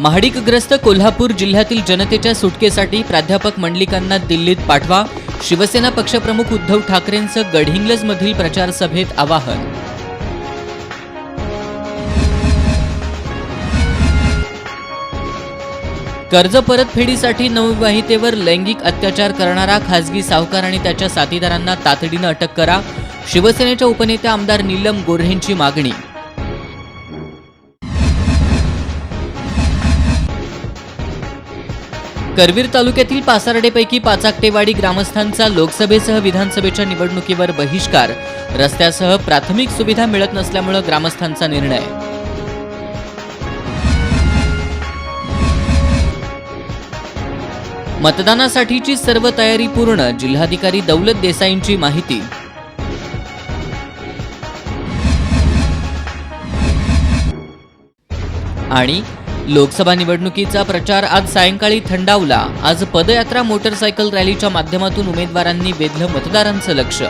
महाडिकग्रस्त कोल्हापूर जिल्ह्यातील जनतेच्या सुटकेसाठी प्राध्यापक मंडलिकांना दिल्लीत पाठवा शिवसेना पक्षप्रमुख उद्धव ठाकरेंचं गडहिंग्लजमधील प्रचारसभेत आवाहन. कर्ज परतफेडीसाठी नवविवाहितेवर लैंगिक अत्याचार करणारा खासगी सावकार आणि त्याच्या साथीदारांना तातडीनं अटक करा शिवसेनेच्या उपनेत्या आमदार नीलम गोऱ्हेंची मागणी. करवीर तालुक्यातील पासार्डेपैकी पाचाकटेवाडी ग्रामस्थांचा लोकसभेसह विधानसभेच्या निवडणुकीवर बहिष्कार. रस्त्यासह प्राथमिक सुविधा मिळत नसल्यामुळे ग्रामस्थांचा निर्णय. मतदानासाठीची सर्व तयारी पूर्ण जिल्हाधिकारी दौलत देसाईंची माहिती. आणि लोकसभा निवडणुकीचा प्रचार आज सायंकाळी थंडावला. आज पदयात्रा मोटरसायकल रॅलीच्या माध्यमातून उमेदवारांनी वेधलं मतदारांचं लक्ष.